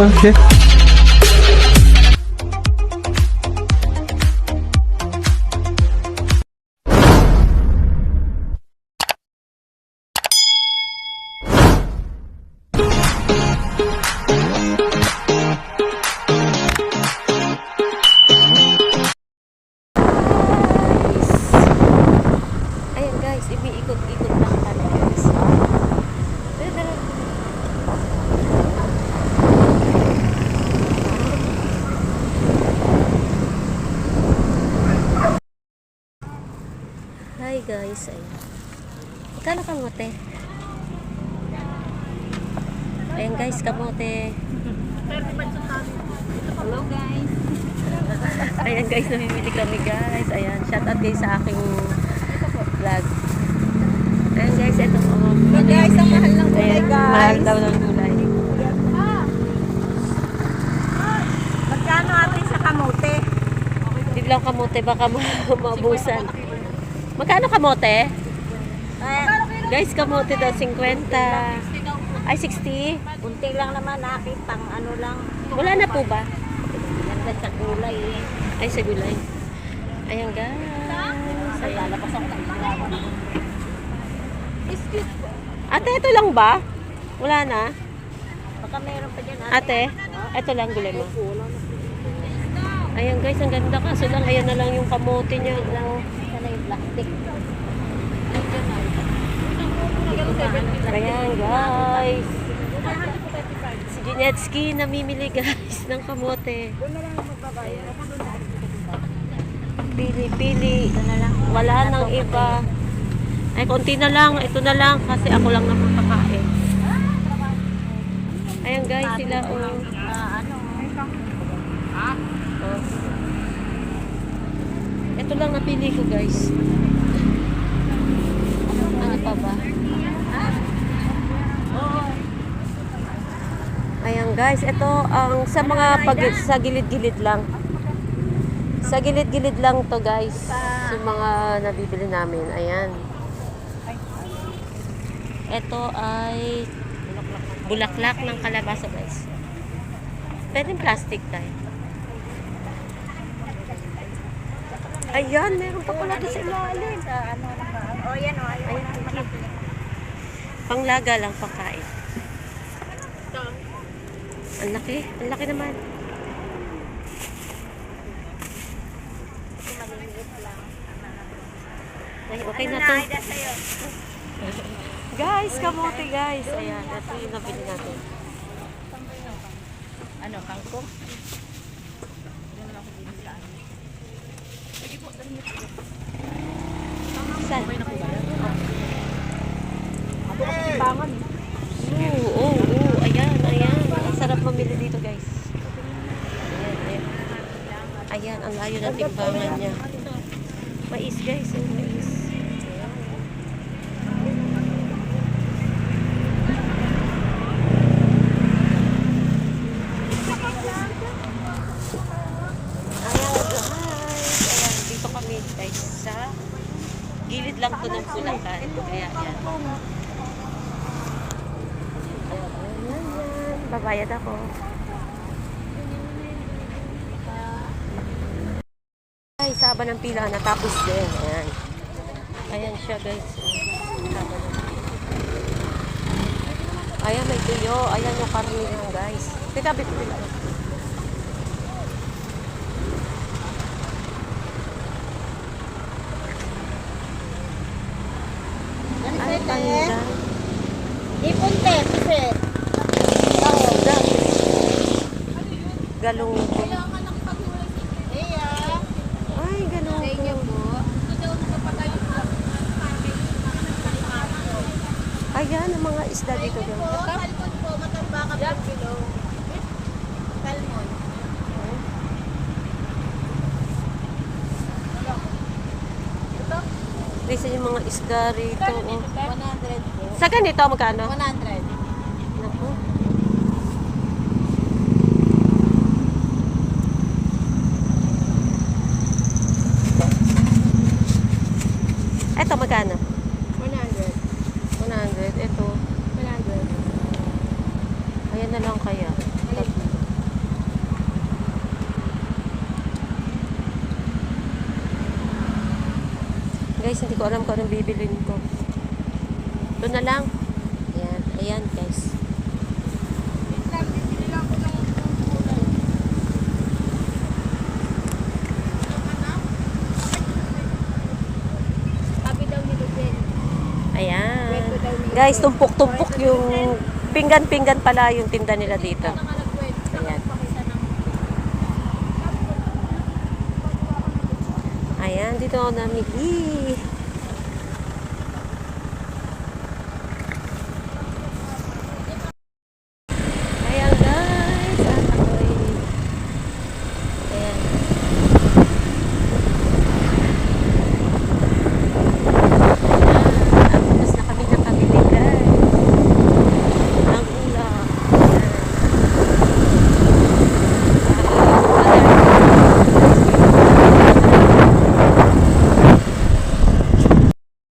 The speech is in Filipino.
Okay. Guys, ayan. Magkano kamote? Ayan guys, kamote. Hello guys. Ayan guys, namimili kami guys. Ayan, shout out guys sa aking vlog. Ayan guys, ito po. Hello guys, ang mahal ng gulay guys. Mahal daw ng gulay. Magkano atin sa kamote? Biglang kamote, baka ma- maubusan. Magkano kamote? Guys, kamote daw 50. Ay, 60. Kunti lang naman nakit, pang ano lang. Wala na po ba? Ganda sa gulay eh. Ay, sa gulay. Ayan guys. Ayan. Lalabas ako ng ilaw. Excuse po. Ate, ito lang ba? Wala na? Baka meron pa dyan Ate, ito lang gulay mo. Ayan guys, ang ganda kaso lang, ayan na lang yung kamote niya. Oh. Plastic. Ayan guys. Si Junetski namimili guys ng kamote. Pili-pili. Wala nang iba. Ay, konti na lang. Ito na lang kasi ako lang naman kakain. Ayan guys, sila oh. Ah, ano? Oh. Ito lang napili ko guys. Ano pa ba? Ayan guys, ito ang sa mga pag sa gilid-gilid lang. Sa gilid-gilid lang to guys. Yung mga nabibili namin. Ayan. Ito ay bulaklak ng kalabasa guys. Pwede plastic tayo. Ayan, meron pa pala doon sa ilalim. Sa ano naka... Oh, yan oh. Ayun. Ayan, cute. Panglaga lang, pangkain. Ang laki, ang laki naman. Ay, okay na to. Guys, kamote guys. Ayan, ito yung nabili natin. Ano, kangkong? Saan? Bangon. Oo, oo, oo. Ayan, ayan. Ang sarap mamili dito, guys. Ayan, ayan. Ayan, ang layo ng timbangan niya. Mais, guys. Oh, mais. Ayan, guys. Ayan, dito kami, guys, sa gilid lang to ng Bulacan. Kaya, ayan. Babayad ako. Ay, saba ng pila. Natapos din. Ayan. Ayan siya, guys. Saba ng Ayan, may tuyo. Ayan yung karne guys. Titabi ko pila. Ay, panda. Ipunte, kasi. Panda. Galunggo. Ay, galunggo. Ayan, ang mga isda dito. guys. Salmon po, matambaka per kilo. Salmon. Lisa yung mga isda rito. Oh. 100 po. Sa ganito, magkano? 100. Ito magkano? 100. 100. Ito. 100. Ayan na lang kaya. Guys, hindi ko alam kung anong bibilin ko. Doon na lang. Ayan. Ayan, guys. Guys, tumpok-tumpok yung pinggan-pinggan pala yung tinda nila dito. Ayan. Ayan, dito ako namili.